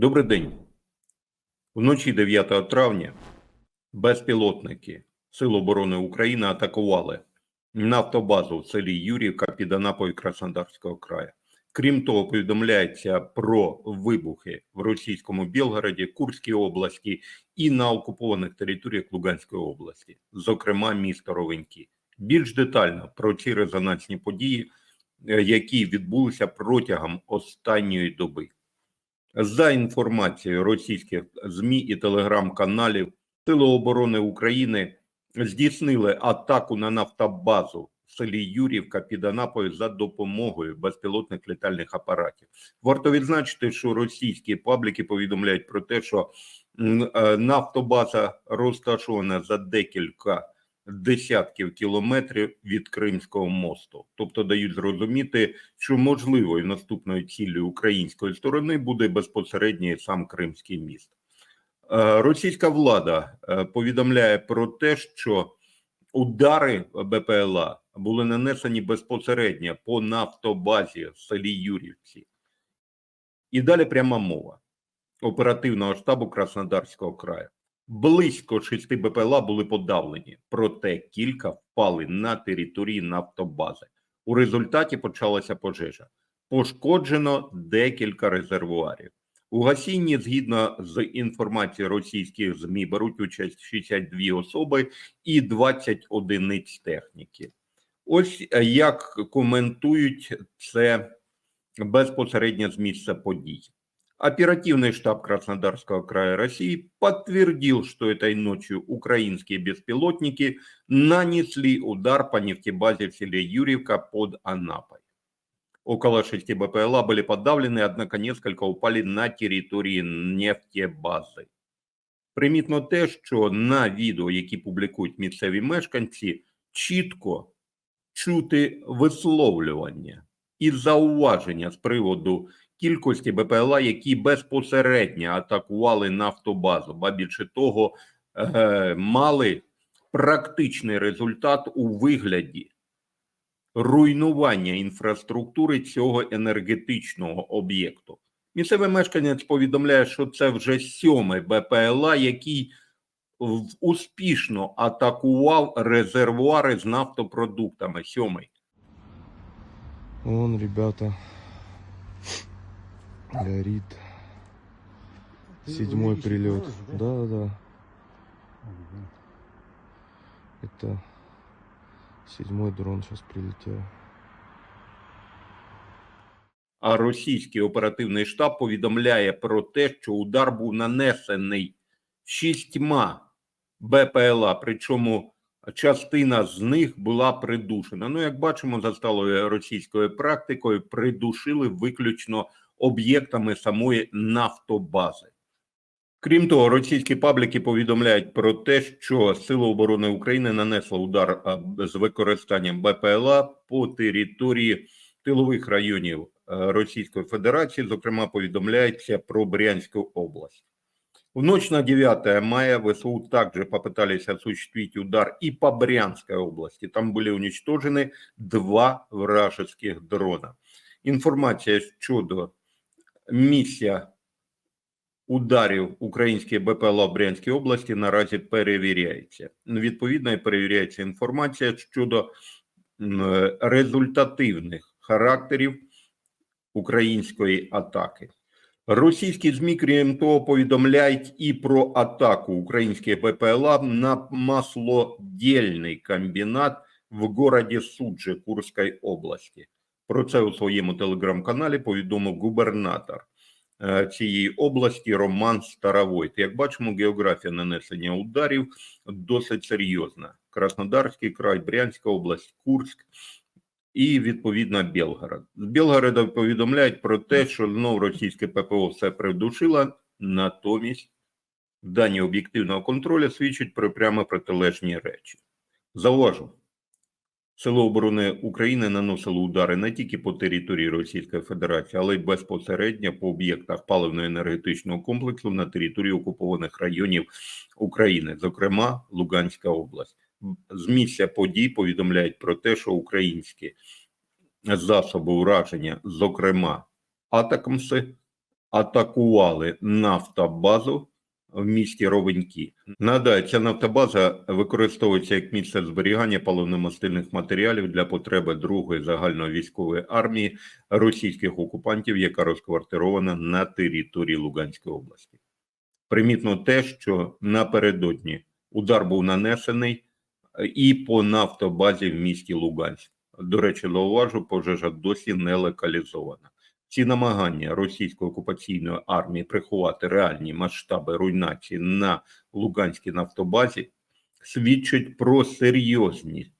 Добрий день. Вночі 9 травня безпілотники Сил оборони України атакували нафтобазу в селі Юрівка під Анапою Краснодарського краю. Крім того, повідомляється про вибухи в російському Білгороді, Курській області і на окупованих територіях Луганської області, зокрема місто Ровеньки. Більш детально про ці резонансні події, е, які відбулися протягом останньої доби. За інформацією російських ЗМІ і телеграм-каналів, Сили оборони України здійснили атаку на нафтобазу в селі Юрівка під Анапою за допомогою безпілотних літальних апаратів. Варто відзначити, що російські пабліки повідомляють про те, що е, нафтобаза розташована за декілька десятків кілометрів від Кримського мосту, тобто дають зрозуміти, що можливою наступною ціллю української сторони буде безпосередньо сам Кримський міст. Е, Російська влада е, повідомляє про те, що удари БПЛА були нанесені безпосередньо по нафтобазі в селі Юрівці. І далі пряма мова оперативного штабу Краснодарського краю. Близько шести БПЛА були подавлені, проте кілька впали на території нафтобази. У результаті почалася пожежа. Пошкоджено декілька резервуарів. У гасінні, згідно з інформацією російських ЗМІ, беруть участь 62 особи і 20 одиниць техніки. Ось е, як коментують це безпосередньо з місця подій. Оперативный штаб Краснодарского края России подтвердил, что этой ночью украинские беспилотники нанесли удар по нефтебазе в селе Юрьевка под Анапой. Около шести БПЛА были подавлены, однако несколько упали на території нефтебази. Примітно те, що на відео, які публікують місцеві мешканці, чітко чути висловлювання і зауваження з приводу кількості БПЛА, які безпосередньо атакували нафтобазу, ба більше того, е, мали практичний результат у вигляді руйнування інфраструктури цього енергетичного об'єкту. Місцевий мешканець повідомляє, що це вже сьомий БПЛА, який успішно атакував резервуари з нафтопродуктами. Сьомий. Вон, ребята, горит. Седьмой прилет. Да, да, да. Это седьмой дрон сейчас прилетел. А російський оперативний штаб повідомляє про те, що удар був нанесений шістьма БПЛА, причому частина з них була придушена. Ну, як бачимо, за сталою російською практикою придушили виключно об'єктами самої нафтобази. Крім того, російські пабліки повідомляють про те, що Сили оборони України нанесли удар з використанням БПЛА по території тилових районів е, Російської Федерації, зокрема, повідомляється про Брянську область. В ночь на 9 мая ВСУ также попытались осуществить удар и по Брянской области. Там были уничтожены два вражеских дрона. Інформація щодо місця ударів українських БПЛА в Брянській області наразі перевіряється. Відповідно, і перевіряється інформація щодо м, е, результативних характерів української атаки. Російські ЗМІ, крім того, повідомляють і про атаку українських БПЛА на маслодільний комбінат в городі Суджі Курської області. Про це у своєму телеграм-каналі повідомив губернатор е, цієї області Роман Старовойт. Як бачимо, географія нанесення ударів досить серйозна: Краснодарський край, Брянська область, Курськ і відповідно Білгород. З Білгорода повідомляють про те, що знов російське ППО все придушило, натомість дані об'єктивного контролю свідчать про прямо протилежні речі. Зауважу, Сили оборони України наносили удари не тільки по території Російської Федерації, але й безпосередньо по об'єктах паливно-енергетичного комплексу на території окупованих районів України, зокрема Луганська область. З місця подій повідомляють про те, що українські засоби ураження, зокрема Атакамси, атакували нафтобазу в місті Ровенькі. Нагадаю, ця нафтобаза використовується як місце зберігання паливно-мастильних матеріалів для потреби Другої загальновійськової армії російських окупантів, яка розквартирована на території Луганської області. Примітно те, що напередодні удар був нанесений і по нафтобазі в місті Луганськ. До речі, зауважу, пожежа досі не локалізована. Ці намагання російської окупаційної армії приховати реальні масштаби руйнації на Луганській нафтобазі свідчать про серйозні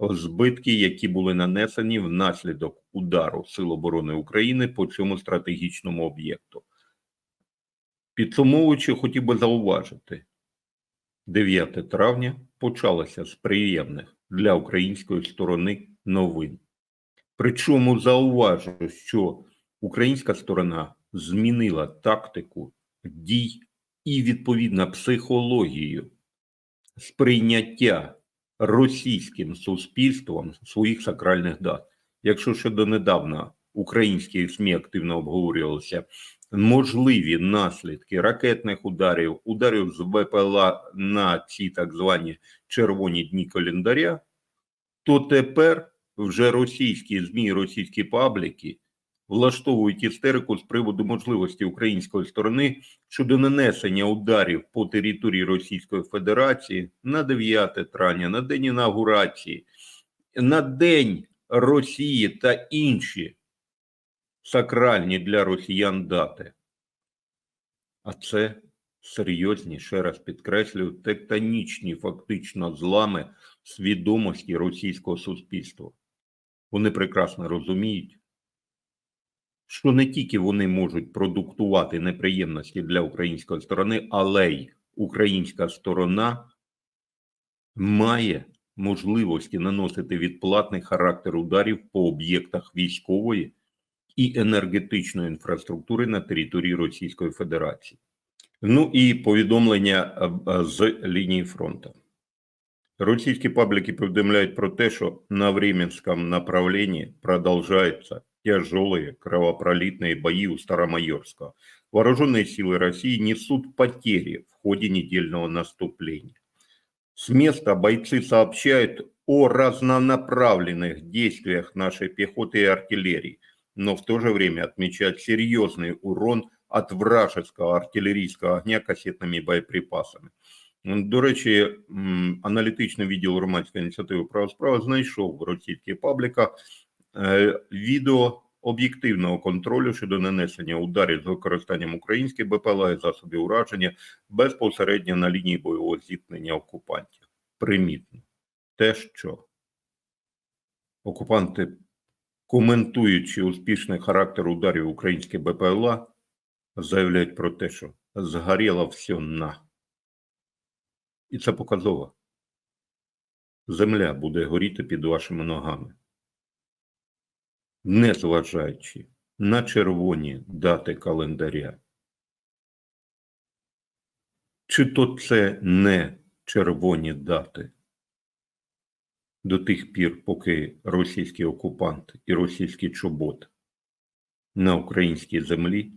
збитки, які були нанесені внаслідок удару Сил оборони України по цьому стратегічному об'єкту. Підсумовуючи, хотів би зауважити, 9 травня почалося з приємних для української сторони новин. Причому зауважу, що українська сторона змінила тактику дій і відповідно психологію сприйняття російським суспільством своїх сакральних дат. Якщо ще донедавна українські СМІ активно обговорювалися можливі наслідки ракетних ударів, ударів з ВПЛА на ці так звані червоні дні календаря, то тепер вже російські ЗМІ, російські пабліки влаштовують істерику з приводу можливості української сторони щодо нанесення ударів по території Російської Федерації на 9 травня, на день інаугурації, на День Росії та інші сакральні для росіян дати. А це серйозні, ще раз підкреслюю, тектонічні фактично злами свідомості російського суспільства. Вони прекрасно розуміють, що не тільки вони можуть продуктувати неприємності для української сторони, але й українська сторона має можливості наносити відплатний характер ударів по об'єктах військової і енергетичної інфраструктури на території Російської Федерації. Ну і повідомлення е, е, з лінії фронту. Російські паблики повідомляють про те, що на Временском направлении продолжаются тяжелые кровопролитные бои у Старомайорска. Вооруженные силы России несут потери в ходе недельного наступления. С места бойцы сообщают о разнонаправленных действиях нашей пехоты и артиллерии, но в то же время отмечают серьезный урон от вражеского артиллерийского огня кассетными боеприпасами. До речі, м, аналітичний відділ громадської ініціативи права справа знайшов в російських пабліках е, відео об'єктивного контролю щодо нанесення ударів з використанням українських БПЛА і засобів ураження безпосередньо на лінії бойового зіткнення окупантів. Примітно те, що окупанти, коментуючи успішний характер ударів українських БПЛА, заявляють про те, що згоріло все на. І це показово. Земля буде горіти під вашими ногами. Незважаючи на червоні дати календаря. Чи то це не червоні дати до тих пір, поки російський окупант і російський чобот на українській землі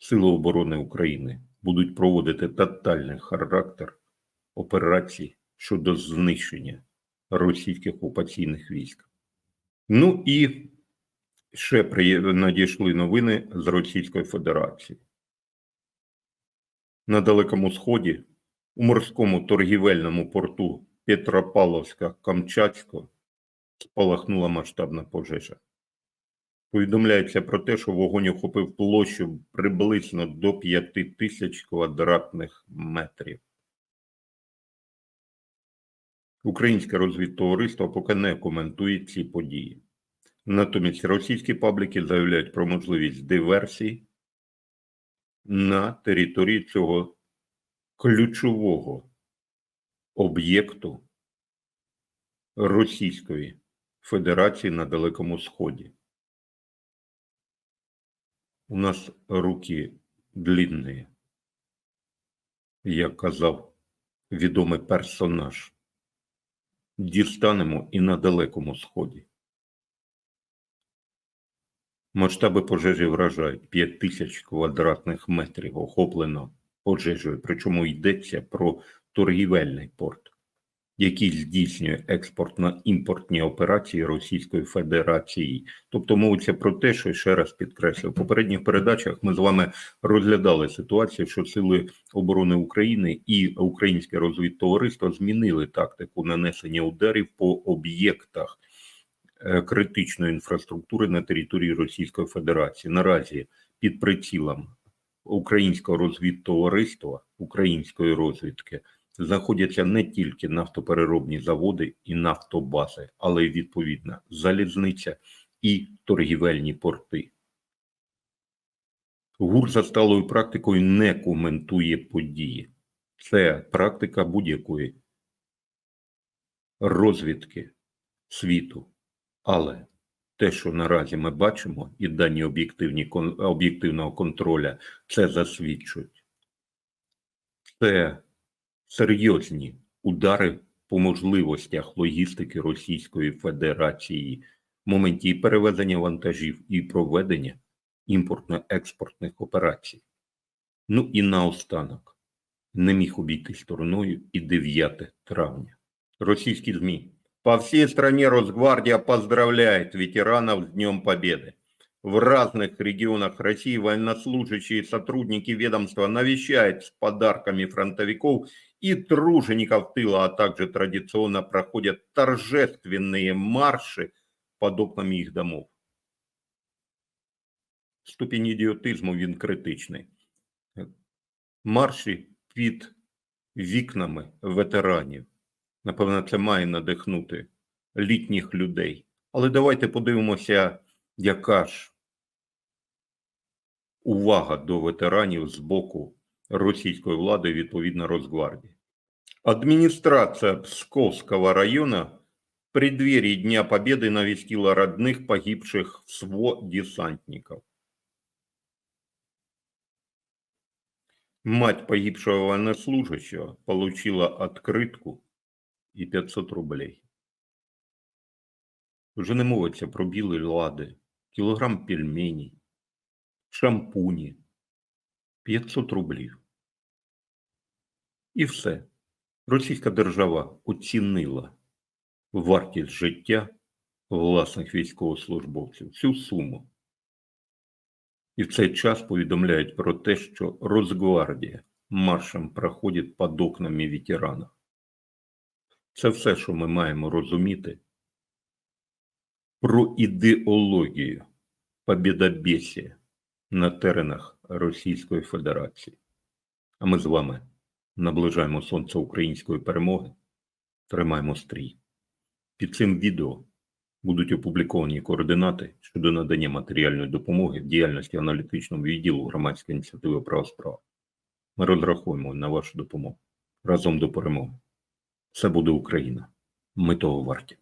Сили оборони України будуть проводити тотальний характер операцій щодо знищення російських окупаційних військ. Ну і ще надійшли новини з Російської Федерації. На Далекому Сході, у морському торгівельному порту Петропавловська Камчатського спалахнула масштабна пожежа. Повідомляється про те, що вогонь охопив площу приблизно до 5 тисяч квадратних метрів. Українське розвідтовариство поки не коментує ці події. Натомість російські пабліки заявляють про можливість диверсій на території цього ключового об'єкту Російської Федерації на Далекому Сході. У нас руки длинні, як казав відомий персонаж. Дістанемо і на Далекому Сході. Масштаби пожежі вражають 5 тисяч квадратних метрів охоплено пожежею, причому йдеться про торгівельний порт, який здійснює експортно-імпортні операції Російської Федерації. Тобто мовиться про те, що ще раз підкреслю, в попередніх передачах ми з вами розглядали ситуацію, що сили оборони України і українське розвідтовариство змінили тактику нанесення ударів по об'єктах е, критичної інфраструктури на території Російської Федерації. Наразі під прицілом українського розвідтовариства, української розвідки знаходяться не тільки нафтопереробні заводи і нафтобази, але й відповідна залізниця і торгівельні порти. ГУР за сталою практикою не коментує події. Це практика будь-якої розвідки світу. Але те, що наразі ми бачимо, і дані об'єктивні об'єктивного контроля це засвідчують. Це серйозні удари по можливостях логістики Російської Федерації в моменті перевезення вантажів і проведення імпортно-експортних операцій. Ну і наостанок не міг обійти стороною і 9 травня. Российские СМИ. По всей стране Росгвардия поздравляет ветеранов с Днем Победы. В разных регионах России военнослужащие и сотрудники ведомства навещают с подарками фронтовиков и тружеников тыла, а также традиционно проходят торжественные марши под окнами их домов. Ступінь ідіотизму він критичний. Марші під вікнами ветеранів. Напевно, це має надихнути літніх людей. Але давайте подивимося, яка ж увага до ветеранів з боку російської влади відповідно Росгвардії. Администрация Псковского района в преддверии Дня Победы навестила родных погибших в СВО десантников. Мать погибшего военнослужащего получила открытку і 500 рублей. Вже не мовиться про білі лади, кілограм пельменей, шампуні, 500 рублів. І все. Російська держава оцінила вартість життя власних військовослужбовців, всю суму. І в цей час повідомляють про те, що Росгвардія маршем проходить під окнами ветеранів. Це все, що ми маємо розуміти про ідеологію побєдобєсія на теренах Російської Федерації. А ми з вами наближаємо сонце української перемоги, тримаємо стрій. Під цим відео будуть опубліковані координати щодо надання матеріальної допомоги в діяльності аналітичного відділу громадської ініціативи права справа. Ми розраховуємо на вашу допомогу разом до перемоги. Це буде Україна. Ми того варті.